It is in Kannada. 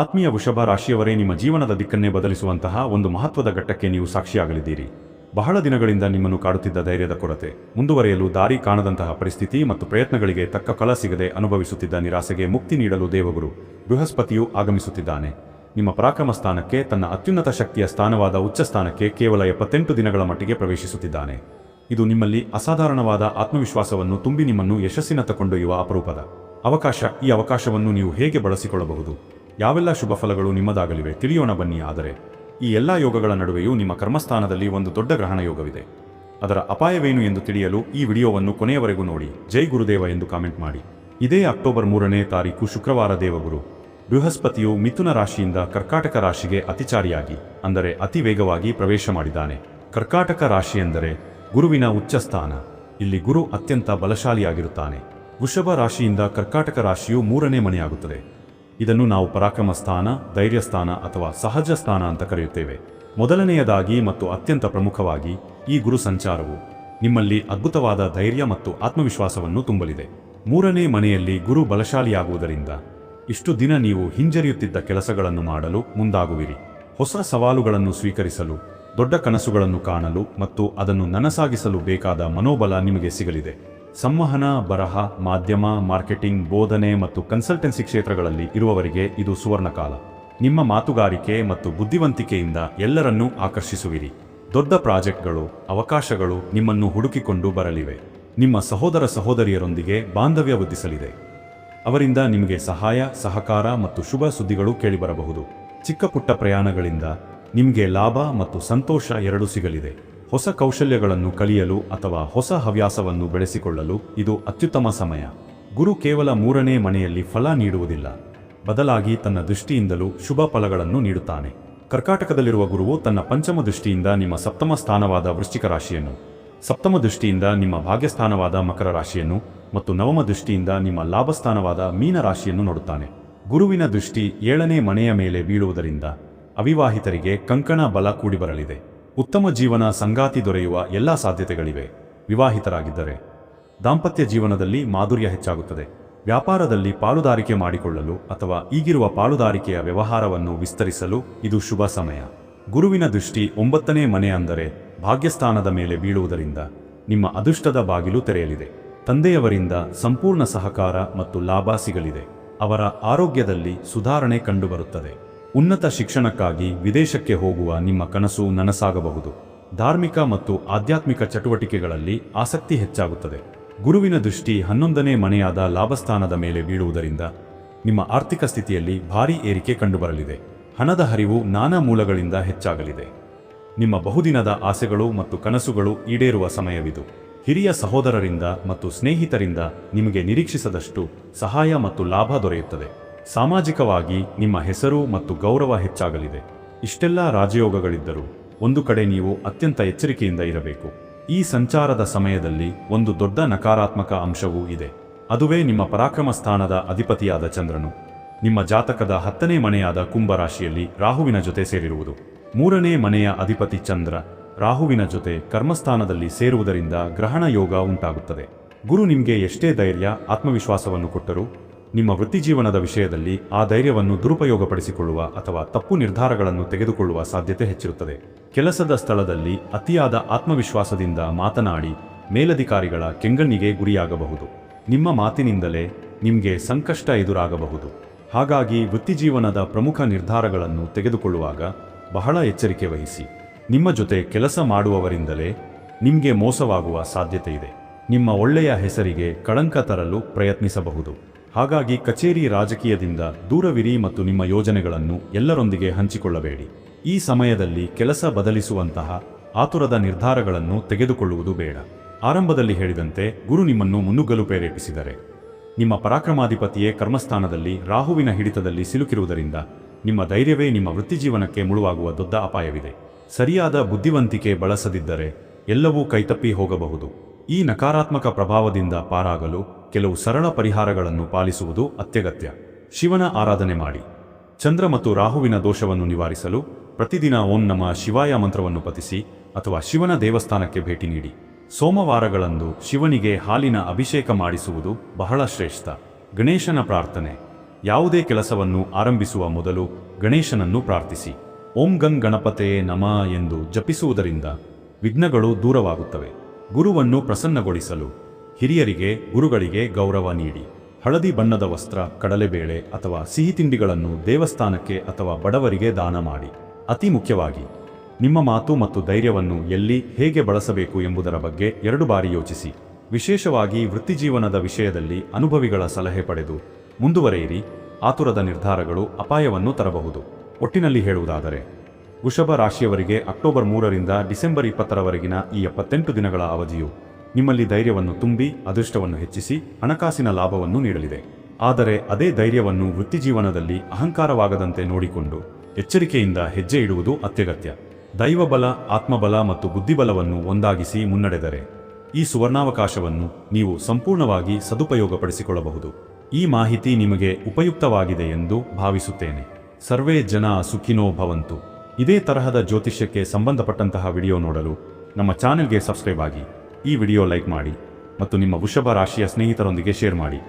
ಆತ್ಮೀಯ ವೃಷಭ ರಾಶಿಯವರೇ, ನಿಮ್ಮ ಜೀವನದ ದಿಕ್ಕನ್ನೇ ಬದಲಿಸುವಂತಹ ಒಂದು ಮಹತ್ವದ ಘಟ್ಟಕ್ಕೆ ನೀವು ಸಾಕ್ಷಿಯಾಗಲಿದ್ದೀರಿ. ಬಹಳ ದಿನಗಳಿಂದ ನಿಮ್ಮನ್ನು ಕಾಡುತ್ತಿದ್ದ ಧೈರ್ಯದ ಕೊರತೆ. ಮುಂದುವರೆಯಲು ದಾರಿ ಕಾಣದಂತಹ ಪರಿಸ್ಥಿತಿ ಮತ್ತು ಪ್ರಯತ್ನಗಳಿಗೆ ತಕ್ಕ ಫಲ ಸಿಗದೆ ಅನುಭವಿಸುತ್ತಿದ್ದ ನಿರಾಸೆಗೆ ಮುಕ್ತಿ ನೀಡಲು ದೇವಗುರು ಬೃಹಸ್ಪತಿಯು ಆಗಮಿಸುತ್ತಿದ್ದಾನೆ. ನಿಮ್ಮ ಪರಾಕ್ರಮ ಸ್ಥಾನಕ್ಕೆ ತನ್ನ ಅತ್ಯುನ್ನತ ಶಕ್ತಿಯ ಸ್ಥಾನವಾದ ಉಚ್ಚ ಸ್ಥಾನಕ್ಕೆ ಕೇವಲ ಎಪ್ಪತ್ತೆಂಟು ದಿನಗಳ ಮಟ್ಟಿಗೆ ಪ್ರವೇಶಿಸುತ್ತಿದ್ದಾನೆ. ಇದು ನಿಮ್ಮಲ್ಲಿ ಅಸಾಧಾರಣವಾದ ಆತ್ಮವಿಶ್ವಾಸವನ್ನು ತುಂಬಿ ನಿಮ್ಮನ್ನು ಯಶಸ್ಸಿನತ್ತ ಕೊಂಡೊಯ್ಯುವ ಅಪರೂಪದ ಅವಕಾಶ. ಈ ಅವಕಾಶವನ್ನು ನೀವು ಹೇಗೆ ಬಳಸಿಕೊಳ್ಳಬಹುದು? ಯಾವೆಲ್ಲ ಶುಭ ಫಲಗಳು ನಿಮ್ಮದಾಗಲಿವೆ ತಿಳಿಯೋಣ ಬನ್ನಿ. ಆದರೆ ಈ ಎಲ್ಲ ಯೋಗಗಳ ನಡುವೆಯೂ ನಿಮ್ಮ ಕರ್ಮಸ್ಥಾನದಲ್ಲಿ ಒಂದು ದೊಡ್ಡ ಗ್ರಹಣ ಯೋಗವಿದೆ. ಅದರ ಅಪಾಯವೇನು ಎಂದು ತಿಳಿಯಲು ಈ ವಿಡಿಯೋವನ್ನು ಕೊನೆಯವರೆಗೂ ನೋಡಿ. ಜೈ ಗುರುದೇವ ಎಂದು ಕಾಮೆಂಟ್ ಮಾಡಿ. ಇದೇ ಅಕ್ಟೋಬರ್ ಮೂರನೇ ತಾರೀಕು ಶುಕ್ರವಾರ ದೇವಗುರು. ಬೃಹಸ್ಪತಿಯು ಮಿಥುನ ರಾಶಿಯಿಂದ ಕರ್ಕಾಟಕ ರಾಶಿಗೆ ಅತಿಚಾರಿಯಾಗಿ, ಅಂದರೆ ಅತಿ ವೇಗವಾಗಿ ಪ್ರವೇಶ ಮಾಡಿದ್ದಾನೆ. ಕರ್ಕಾಟಕ ರಾಶಿ ಎಂದರೆ ಗುರುವಿನ ಉಚ್ಚ ಸ್ಥಾನ. ಇಲ್ಲಿ ಗುರು ಅತ್ಯಂತ ಬಲಶಾಲಿಯಾಗಿರುತ್ತಾನೆ. ವೃಷಭ ರಾಶಿಯಿಂದ ಕರ್ಕಾಟಕ ರಾಶಿಯು ಮೂರನೇ ಮನೆಯಾಗುತ್ತದೆ. ಇದನ್ನು ನಾವು ಪರಾಕ್ರಮ ಸ್ಥಾನ, ಧೈರ್ಯ ಸ್ಥಾನ ಅಥವಾ ಸಹಜ ಸ್ಥಾನ ಅಂತ ಕರೆಯುತ್ತೇವೆ. ಮೊದಲನೆಯದಾಗಿ ಮತ್ತು ಅತ್ಯಂತ ಪ್ರಮುಖವಾಗಿ ಈ ಗುರು ಸಂಚಾರವು ನಿಮ್ಮಲ್ಲಿ ಅದ್ಭುತವಾದ ಧೈರ್ಯ ಮತ್ತು ಆತ್ಮವಿಶ್ವಾಸವನ್ನು ತುಂಬಲಿದೆ. ಮೂರನೇ ಮನೆಯಲ್ಲಿ ಗುರು ಬಲಶಾಲಿಯಾಗುವುದರಿಂದ ಇಷ್ಟು ದಿನ ನೀವು ಹಿಂಜರಿಯುತ್ತಿದ್ದ ಕೆಲಸಗಳನ್ನು ಮಾಡಲು ಮುಂದಾಗುವಿರಿ. ಹೊಸ ಸವಾಲುಗಳನ್ನು ಸ್ವೀಕರಿಸಲು, ದೊಡ್ಡ ಕನಸುಗಳನ್ನು ಕಾಣಲು ಮತ್ತು ಅದನ್ನು ನನಸಾಗಿಸಲು ಬೇಕಾದ ಮನೋಬಲ ನಿಮಗೆ ಸಿಗಲಿದೆ. ಸಂವಹನ, ಬರಹ, ಮಾಧ್ಯಮ, ಮಾರ್ಕೆಟಿಂಗ್, ಬೋಧನೆ ಮತ್ತು ಕನ್ಸಲ್ಟೆನ್ಸಿ ಕ್ಷೇತ್ರಗಳಲ್ಲಿ ಇರುವವರಿಗೆ ಇದು ಸುವರ್ಣಕಾಲ. ನಿಮ್ಮ ಮಾತುಗಾರಿಕೆ ಮತ್ತು ಬುದ್ಧಿವಂತಿಕೆಯಿಂದ ಎಲ್ಲರನ್ನೂ ಆಕರ್ಷಿಸುವಿರಿ. ದೊಡ್ಡ ಪ್ರಾಜೆಕ್ಟ್ಗಳು, ಅವಕಾಶಗಳು ನಿಮ್ಮನ್ನು ಹುಡುಕಿಕೊಂಡು ಬರಲಿವೆ. ನಿಮ್ಮ ಸಹೋದರ ಸಹೋದರಿಯರೊಂದಿಗೆ ಬಾಂಧವ್ಯ ವೃದ್ಧಿಸಲಿದೆ. ಅವರಿಂದ ನಿಮಗೆ ಸಹಾಯ, ಸಹಕಾರ ಮತ್ತು ಶುಭ ಸುದ್ದಿಗಳು ಕೇಳಿಬರಬಹುದು. ಚಿಕ್ಕ ಪುಟ್ಟ ಪ್ರಯಾಣಗಳಿಂದ ನಿಮಗೆ ಲಾಭ ಮತ್ತು ಸಂತೋಷ ಎರಡೂ ಸಿಗಲಿದೆ. ಹೊಸ ಕೌಶಲ್ಯಗಳನ್ನು ಕಲಿಯಲು ಅಥವಾ ಹೊಸ ಹವ್ಯಾಸವನ್ನು ಬೆಳೆಸಿಕೊಳ್ಳಲು ಇದು ಅತ್ಯುತ್ತಮ ಸಮಯ. ಗುರು ಕೇವಲ ಮೂರನೇ ಮನೆಯಲ್ಲಿ ಫಲ ನೀಡುವುದಿಲ್ಲ. ಬದಲಾಗಿ ತನ್ನ ದೃಷ್ಟಿಯಿಂದಲೂ ಶುಭ ಫಲಗಳನ್ನು ನೀಡುತ್ತಾನೆ. ಕರ್ಕಾಟಕದಲ್ಲಿರುವ ಗುರುವು ತನ್ನ ಪಂಚಮ ದೃಷ್ಟಿಯಿಂದ ನಿಮ್ಮ ಸಪ್ತಮ ಸ್ಥಾನವಾದ ವೃಶ್ಚಿಕ ರಾಶಿಯನ್ನು, ಸಪ್ತಮ ದೃಷ್ಟಿಯಿಂದ ನಿಮ್ಮ ಭಾಗ್ಯಸ್ಥಾನವಾದ ಮಕರ ರಾಶಿಯನ್ನು ಮತ್ತು ನವಮ ದೃಷ್ಟಿಯಿಂದ ನಿಮ್ಮ ಲಾಭಸ್ಥಾನವಾದ ಮೀನ ರಾಶಿಯನ್ನು ನೋಡುತ್ತಾನೆ. ಗುರುವಿನ ದೃಷ್ಟಿ ಏಳನೇ ಮನೆಯ ಮೇಲೆ ಬೀಳುವುದರಿಂದ ಅವಿವಾಹಿತರಿಗೆ ಕಂಕಣ ಬಲ ಕೂಡಿಬರಲಿದೆ. ಉತ್ತಮ ಜೀವನ ಸಂಗಾತಿ ದೊರೆಯುವ ಎಲ್ಲ ಸಾಧ್ಯತೆಗಳಿವೆ. ವಿವಾಹಿತರಾಗಿದ್ದರೆ ದಾಂಪತ್ಯ ಜೀವನದಲ್ಲಿ ಮಾಧುರ್ಯ ಹೆಚ್ಚಾಗುತ್ತದೆ. ವ್ಯಾಪಾರದಲ್ಲಿ ಪಾಲುದಾರಿಕೆ ಮಾಡಿಕೊಳ್ಳಲು ಅಥವಾ ಈಗಿರುವ ಪಾಲುದಾರಿಕೆಯ ವ್ಯವಹಾರವನ್ನು ವಿಸ್ತರಿಸಲು ಇದು ಶುಭ ಸಮಯ. ಗುರುವಿನ ದೃಷ್ಟಿ ಒಂಬತ್ತನೇ ಮನೆ ಅಂದರೆ ಭಾಗ್ಯಸ್ಥಾನದ ಮೇಲೆ ಬೀಳುವುದರಿಂದ ನಿಮ್ಮ ಅದೃಷ್ಟದ ಬಾಗಿಲು ತೆರೆಯಲಿದೆ. ತಂದೆಯವರಿಂದ ಸಂಪೂರ್ಣ ಸಹಕಾರ ಮತ್ತು ಲಾಭ ಸಿಗಲಿದೆ. ಅವರ ಆರೋಗ್ಯದಲ್ಲಿ ಸುಧಾರಣೆ ಕಂಡುಬರುತ್ತದೆ. ಉನ್ನತ ಶಿಕ್ಷಣಕ್ಕಾಗಿ ವಿದೇಶಕ್ಕೆ ಹೋಗುವ ನಿಮ್ಮ ಕನಸು ನನಸಾಗಬಹುದು. ಧಾರ್ಮಿಕ ಮತ್ತು ಆಧ್ಯಾತ್ಮಿಕ ಚಟುವಟಿಕೆಗಳಲ್ಲಿ ಆಸಕ್ತಿ ಹೆಚ್ಚಾಗುತ್ತದೆ. ಗುರುವಿನ ದೃಷ್ಟಿ ಹನ್ನೊಂದನೇ ಮನೆಯಾದ ಲಾಭಸ್ಥಾನದ ಮೇಲೆ ಬೀಳುವುದರಿಂದ ನಿಮ್ಮ ಆರ್ಥಿಕ ಸ್ಥಿತಿಯಲ್ಲಿ ಭಾರೀ ಏರಿಕೆ ಕಂಡುಬರಲಿದೆ. ಹಣದ ಹರಿವು ನಾನಾ ಮೂಲಗಳಿಂದ ಹೆಚ್ಚಾಗಲಿದೆ. ನಿಮ್ಮ ಬಹುದಿನದ ಆಸೆಗಳು ಮತ್ತು ಕನಸುಗಳು ಈಡೇರುವ ಸಮಯವಿದು. ಹಿರಿಯ ಸಹೋದರರಿಂದ ಮತ್ತು ಸ್ನೇಹಿತರಿಂದ ನಿಮಗೆ ನಿರೀಕ್ಷಿಸದಷ್ಟು ಸಹಾಯ ಮತ್ತು ಲಾಭ ದೊರೆಯುತ್ತದೆ. ಸಾಮಾಜಿಕವಾಗಿ ನಿಮ್ಮ ಹೆಸರು ಮತ್ತು ಗೌರವ ಹೆಚ್ಚಾಗಲಿದೆ. ಇಷ್ಟೆಲ್ಲ ರಾಜಯೋಗಗಳಿದ್ದರೂ ಒಂದು ಕಡೆ ನೀವು ಅತ್ಯಂತ ಎಚ್ಚರಿಕೆಯಿಂದ ಇರಬೇಕು. ಈ ಸಂಚಾರದ ಸಮಯದಲ್ಲಿ ಒಂದು ದೊಡ್ಡ ನಕಾರಾತ್ಮಕ ಅಂಶವೂ ಇದೆ. ಅದುವೇ ನಿಮ್ಮ ಪರಾಕ್ರಮ ಸ್ಥಾನದ ಅಧಿಪತಿಯಾದ ಚಂದ್ರನು. ನಿಮ್ಮ ಜಾತಕದ ಹತ್ತನೇ ಮನೆಯಾದ ಕುಂಭರಾಶಿಯಲ್ಲಿ ರಾಹುವಿನ ಜೊತೆ ಸೇರಿರುವುದು. ಮೂರನೇ ಮನೆಯ ಅಧಿಪತಿ ಚಂದ್ರ ರಾಹುವಿನ ಜೊತೆ ಕರ್ಮಸ್ಥಾನದಲ್ಲಿ ಸೇರುವುದರಿಂದ ಗ್ರಹಣ ಯೋಗ ಉಂಟಾಗುತ್ತದೆ. ಗುರು ನಿಮಗೆ ಎಷ್ಟೇ ಧೈರ್ಯ, ಆತ್ಮವಿಶ್ವಾಸವನ್ನು ಕೊಟ್ಟರೂ ನಿಮ್ಮ ವೃತ್ತಿಜೀವನದ ವಿಷಯದಲ್ಲಿ ಆ ಧೈರ್ಯವನ್ನು ದುರುಪಯೋಗಪಡಿಸಿಕೊಳ್ಳುವ ಅಥವಾ ತಪ್ಪು ನಿರ್ಧಾರಗಳನ್ನು ತೆಗೆದುಕೊಳ್ಳುವ ಸಾಧ್ಯತೆ ಹೆಚ್ಚಿರುತ್ತದೆ. ಕೆಲಸದ ಸ್ಥಳದಲ್ಲಿ ಅತಿಯಾದ ಆತ್ಮವಿಶ್ವಾಸದಿಂದ ಮಾತನಾಡಿ ಮೇಲಧಿಕಾರಿಗಳ ಕೆಂಗಣ್ಣಿಗೆ ಗುರಿಯಾಗಬಹುದು. ನಿಮ್ಮ ಮಾತಿನಿಂದಲೇ ನಿಮಗೆ ಸಂಕಷ್ಟ ಎದುರಾಗಬಹುದು. ಹಾಗಾಗಿ ವೃತ್ತಿಜೀವನದ ಪ್ರಮುಖ ನಿರ್ಧಾರಗಳನ್ನು ತೆಗೆದುಕೊಳ್ಳುವಾಗ ಬಹಳ ಎಚ್ಚರಿಕೆ ವಹಿಸಿ. ನಿಮ್ಮ ಜೊತೆ ಕೆಲಸ ಮಾಡುವವರಿಂದಲೇ ನಿಮಗೆ ಮೋಸವಾಗುವ ಸಾಧ್ಯತೆ ಇದೆ. ನಿಮ್ಮ ಒಳ್ಳೆಯ ಹೆಸರಿಗೆ ಕಳಂಕ ತರಲು ಪ್ರಯತ್ನಿಸಬಹುದು. ಹಾಗಾಗಿ ಕಚೇರಿ ರಾಜಕೀಯದಿಂದ ದೂರವಿರಿ ಮತ್ತು ನಿಮ್ಮ ಯೋಜನೆಗಳನ್ನು ಎಲ್ಲರೊಂದಿಗೆ ಹಂಚಿಕೊಳ್ಳಬೇಡಿ. ಈ ಸಮಯದಲ್ಲಿ ಕೆಲಸ ಬದಲಿಸುವಂತಹ ಆತುರದ ನಿರ್ಧಾರಗಳನ್ನು ತೆಗೆದುಕೊಳ್ಳುವುದು ಬೇಡ. ಆರಂಭದಲ್ಲಿ ಹೇಳಿದಂತೆ ಗುರು ನಿಮ್ಮನ್ನು ಮುನ್ನುಗ್ಗಲು ಪ್ರೇರೇಪಿಸಿದರೆ. ನಿಮ್ಮ ಪರಾಕ್ರಮಾಧಿಪತಿಯೇ ಕರ್ಮಸ್ಥಾನದಲ್ಲಿ ರಾಹುವಿನ ಹಿಡಿತದಲ್ಲಿ ಸಿಲುಕಿರುವುದರಿಂದ ನಿಮ್ಮ ಧೈರ್ಯವೇ ನಿಮ್ಮ ವೃತ್ತಿಜೀವನಕ್ಕೆ ಮುಳುವಾಗುವ ದೊಡ್ಡ ಅಪಾಯವಿದೆ. ಸರಿಯಾದ ಬುದ್ಧಿವಂತಿಕೆ ಬಳಸದಿದ್ದರೆ ಎಲ್ಲವೂ ಕೈತಪ್ಪಿ ಹೋಗಬಹುದು. ಈ ನಕಾರಾತ್ಮಕ ಪ್ರಭಾವದಿಂದ ಪಾರಾಗಲು ಕೆಲವು ಸರಳ ಪರಿಹಾರಗಳನ್ನು ಪಾಲಿಸುವುದು ಅತ್ಯಗತ್ಯ. ಶಿವನ ಆರಾಧನೆ ಮಾಡಿ. ಚಂದ್ರ ಮತ್ತು ರಾಹುವಿನ ದೋಷವನ್ನು ನಿವಾರಿಸಲು ಪ್ರತಿದಿನ ಓಂ ನಮ ಶಿವಾಯ ಮಂತ್ರವನ್ನು ಪತಿಸಿ ಅಥವಾ ಶಿವನ ದೇವಸ್ಥಾನಕ್ಕೆ ಭೇಟಿ ನೀಡಿ. ಸೋಮವಾರಗಳಂದು ಶಿವನಿಗೆ ಹಾಲಿನ ಅಭಿಷೇಕ ಮಾಡಿಸುವುದು ಬಹಳ ಶ್ರೇಷ್ಠ. ಗಣೇಶನ ಪ್ರಾರ್ಥನೆ. ಯಾವುದೇ ಕೆಲಸವನ್ನು ಆರಂಭಿಸುವ ಮೊದಲು ಗಣೇಶನನ್ನು ಪ್ರಾರ್ಥಿಸಿ. ಓಂ ಗಂಗ್ ಗಣಪತೆಯೇ ನಮ ಎಂದು ಜಪಿಸುವುದರಿಂದ ವಿಘ್ನಗಳು ದೂರವಾಗುತ್ತವೆ. ಗುರುವನ್ನು ಪ್ರಸನ್ನಗೊಳಿಸಲು ಹಿರಿಯರಿಗೆ, ಗುರುಗಳಿಗೆ ಗೌರವ ನೀಡಿ. ಹಳದಿ ಬಣ್ಣದ ವಸ್ತ್ರ, ಕಡಲೆಬೇಳೆ ಅಥವಾ ಸಿಹಿ ತಿಂಡಿಗಳನ್ನು ದೇವಸ್ಥಾನಕ್ಕೆ ಅಥವಾ ಬಡವರಿಗೆ ದಾನ ಮಾಡಿ. ಅತಿ ಮುಖ್ಯವಾಗಿ, ನಿಮ್ಮ ಮಾತು ಮತ್ತು ಧೈರ್ಯವನ್ನು ಎಲ್ಲಿ ಹೇಗೆ ಬಳಸಬೇಕು ಎಂಬುದರ ಬಗ್ಗೆ ಎರಡು ಬಾರಿ ಯೋಚಿಸಿ. ವಿಶೇಷವಾಗಿ ವೃತ್ತಿಜೀವನದ ವಿಷಯದಲ್ಲಿ ಅನುಭವಿಗಳ ಸಲಹೆ ಪಡೆದು ಮುಂದುವರೆಯಿರಿ. ಆತುರದ ನಿರ್ಧಾರಗಳು ಅಪಾಯವನ್ನು ತರಬಹುದು. ಒಟ್ಟಿನಲ್ಲಿ ಹೇಳುವುದಾದರೆ ವೃಷಭ ರಾಶಿಯವರಿಗೆ ಅಕ್ಟೋಬರ್ ಮೂರರಿಂದ ಡಿಸೆಂಬರ್ ಇಪ್ಪತ್ತರವರೆಗಿನ ಈ ಎಪ್ಪತ್ತೆಂಟು ದಿನಗಳ ಅವಧಿಯು ನಿಮ್ಮಲ್ಲಿ ಧೈರ್ಯವನ್ನು ತುಂಬಿ ಅದೃಷ್ಟವನ್ನು ಹೆಚ್ಚಿಸಿ ಹಣಕಾಸಿನ ಲಾಭವನ್ನು ನೀಡಲಿದೆ. ಆದರೆ ಅದೇ ಧೈರ್ಯವನ್ನು ವೃತ್ತಿಜೀವನದಲ್ಲಿ ಅಹಂಕಾರವಾಗದಂತೆ ನೋಡಿಕೊಂಡು ಎಚ್ಚರಿಕೆಯಿಂದ ಹೆಜ್ಜೆ ಇಡುವುದು ಅತ್ಯಗತ್ಯ. ದೈವಬಲ, ಆತ್ಮಬಲ ಮತ್ತು ಬುದ್ಧಿಬಲವನ್ನು ಒಂದಾಗಿಸಿ ಮುನ್ನಡೆದರೆ ಈ ಸುವರ್ಣಾವಕಾಶವನ್ನು ನೀವು ಸಂಪೂರ್ಣವಾಗಿ ಸದುಪಯೋಗಪಡಿಸಿಕೊಳ್ಳಬಹುದು. ಈ ಮಾಹಿತಿ ನಿಮಗೆ ಉಪಯುಕ್ತವಾಗಿದೆ ಎಂದು ಭಾವಿಸುತ್ತೇನೆ. ಸರ್ವೇ ಜನ ಸುಖಿನೋ ಭವಂತು. ಇದೇ ತರಹದ ಜ್ಯೋತಿಷ್ಯಕ್ಕೆ ಸಂಬಂಧಪಟ್ಟಂತಹ ವಿಡಿಯೋ ನೋಡಲು ನಮ್ಮ ಚಾನೆಲ್ಗೆ ಸಬ್ಸ್ಕ್ರೈಬ್ ಆಗಿ ಈ ವಿಡಿಯೋ ಲೈಕ್ ಮಾಡಿ ಮತ್ತು ನಿಮ್ಮ ವೃಷಭ ರಾಶಿಯ ಸ್ನೇಹಿತರೊಂದಿಗೆ ಶೇರ್ ಮಾಡಿ.